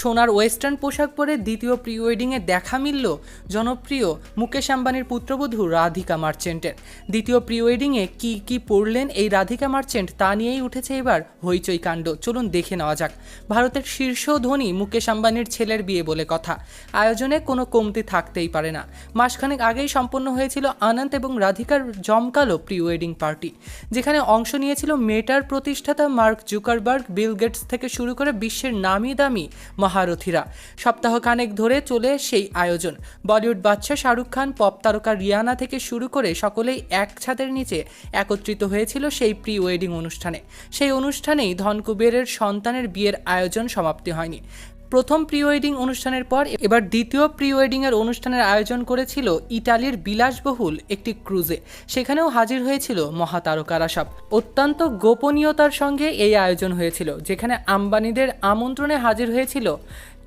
সোনার ওয়েস্টার্ন পোশাক পরে দ্বিতীয় প্রি ওয়েডিংয়ে দেখা মিলল জনপ্রিয় মুকেশ আম্বানির পুত্রবধূ রাধিকা মার্চেন্টের। দ্বিতীয় প্রি ওয়েডিংয়ে কী কী পড়লেন এই রাধিকা মার্চেন্ট তা নিয়েই উঠেছে এবার হইচই কাণ্ড। চলুন দেখে নেওয়া যাক। ভারতের শীর্ষ ধনী মুকেশ আম্বানির ছেলের বিয়ে বলে কথা। আয়োজনে কোনো কমতি থাকতেই পারে না। মাসখানেক আগেই সম্পন্ন হয়েছিল আনন্দ এবং রাধিকার জমকালো প্রি ওয়েডিং পার্টি, যেখানে অংশ নিয়েছিল মেটার প্রতিষ্ঠাতা মার্ক জুকারবার্গ, বিল গেটস থেকে শুরু করে বিশ্বের নামি দামি মহারথীরা। সপ্তাহখানেক ধরে চলে সেই আয়োজন। বলিউড বাদশাহ শাহরুখ খান, পপ তারকা রিয়ানা থেকে শুরু করে সকলেই এক ছাদের নিচে একত্রিত হয়েছিল সেই প্রি ওয়েডিং অনুষ্ঠানে। সেই অনুষ্ঠানেই ধনকুবেরের সন্তানের বিয়ের আয়োজন সমাপ্তি হয়নি। প্রথম প্রি ওয়েডিং অনুষ্ঠানের পর এবার দ্বিতীয় প্রি ওয়েডিংয়ের অনুষ্ঠানের আয়োজন করেছিল ইটালির বিলাসবহুল একটি ক্রুজে। সেখানেও হাজির হয়েছিল মহাতারকারা সব। অত্যন্ত গোপনীয়তার সঙ্গে এই আয়োজন হয়েছিল, যেখানে আম্বানিদের আমন্ত্রণে হাজির হয়েছিল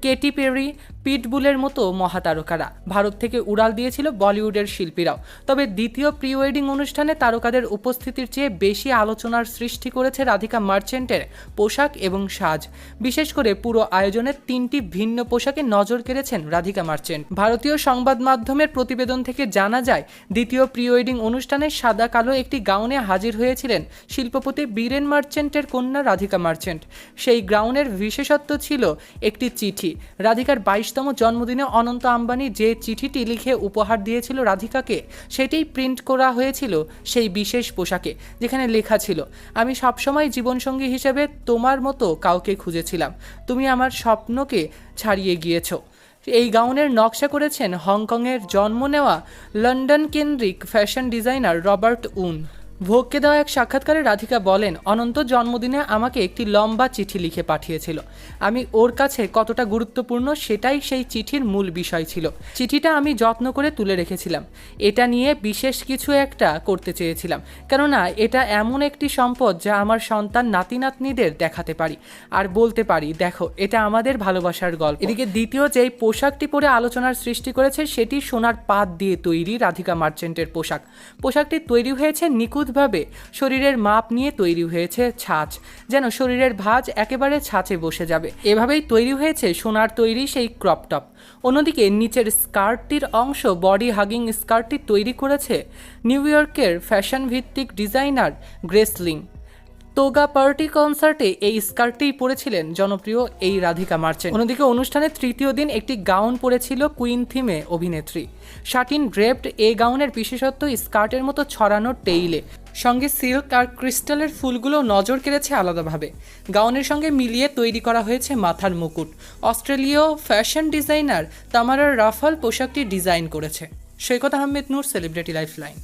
কেটি পেরি, পিটবুলের মতো মহাতারকারা। ভারত থেকে উড়াল দিয়েছিল বলিউডের শিল্পীরাও। তবে দ্বিতীয় প্রি ওয়েডিং অনুষ্ঠানে তারকাদের উপস্থিতির চেয়ে বেশি আলোচনার সৃষ্টি করেছে রাধিকা মার্চেন্টের পোশাক এবং সাজ। বিশেষ করে পুরো আয়োজনের তিনটি ভিন্ন পোশাকে নজর কেড়েছেন রাধিকা মার্চেন্ট। ভারতীয় সংবাদ মাধ্যমের প্রতিবেদন থেকে জানা যায়, দ্বিতীয় প্রি ওয়েডিং অনুষ্ঠানে সাদা কালো একটি গাউনে হাজির হয়েছিলেন শিল্পপতি বীরেন মার্চেন্টের কন্যা রাধিকা মার্চেন্ট। সেই গ্রাউনের বিশেষত্ব ছিল একটি চিঠি। রাধিকার বাইশতম জন্মদিনে অনন্ত আম্বানি যে চিঠিটি লিখে উপহার দিয়েছিল রাধিকাকে, সেটাই প্রিন্ট করা হয়েছিল সেই বিশেষ পোশাকে, যেখানে লেখা ছিল, আমি সবসময় জীবনসঙ্গী হিসেবে তোমার মতো কাউকে খুঁজেছিলাম। তুমি আমার স্বপ্নকে ছাড়িয়ে গিয়েছো। এই গাউনের নকশা করেছেন হংকংয়ের জন্ম নেওয়া লন্ডন কেন্দ্রিক ফ্যাশন ডিজাইনার রবার্ট উন। ভোগকে দেওয়া এক সাক্ষাৎকারে রাধিকা বলেন, অনন্ত জন্মদিনে আমাকে একটি লম্বা চিঠি লিখে পাঠিয়েছিল। আমি ওর কাছে কতটা গুরুত্বপূর্ণ সেটাই সেই চিঠির মূল বিষয় ছিল। চিঠিটা আমি যত্ন করে তুলে রেখেছিলাম। এটা নিয়ে বিশেষ কিছু একটা করতে চেয়েছিলাম। কেননা, এটা এমন একটি সম্পদ যা আমার সন্তান নাতি নাতনিদের দেখাতে পারি। আর বলতে পারি, দেখো, এটা আমাদের ভালোবাসার গল্প। এদিকে দ্বিতীয় যেই পোশাকটি পরে আলোচনার সৃষ্টি করেছে, সেটি সোনার পাত দিয়ে তৈরি রাধিকা মার্চেন্টের পোশাক। পোশাকটি তৈরি হয়েছে নিখুঁতভাবে শরীরের মাপ নিয়ে তৈরি হয়েছে ছাঁচ, যেন শরীরের ভাঁজ একেবারে ছাঁচে বসে যাবে। এভাবেই তৈরি হয়েছে সোনার তৈরি সেই ক্রপ টপ। অন্যদিকে নিচের স্কার্টটির অংশ বডি হাগিং স্কার্টটি তৈরি করেছে নিউ ইয়র্কের ফ্যাশন ভিত্তিক ডিজাইনার গ্রেসলিং তোগা পার্টি কনসার্টে এই স্কার্টটিই পরেছিলেন জনপ্রিয় এই রাধিকা মার্চেন্ট। অন্যদিকে অনুষ্ঠানের তৃতীয় দিন একটি গাউন পরেছিল কুইন থিমে অভিনেত্রী। শাটিন ড্রেপড এই গাউনের বিশেষত্ব স্কার্টের মতো ছড়ানো টেইলে। সঙ্গে সিল্ক আর ক্রিস্টালের ফুলগুলো নজর কেড়েছে আলাদাভাবে। গাউনের সঙ্গে মিলিয়ে তৈরি করা হয়েছে মাথার মুকুট। অস্ট্রেলীয় ফ্যাশন ডিজাইনার তামারার রাফাল পোশাকটি ডিজাইন করেছে। Saikat Ahmed Noor, celebrity life line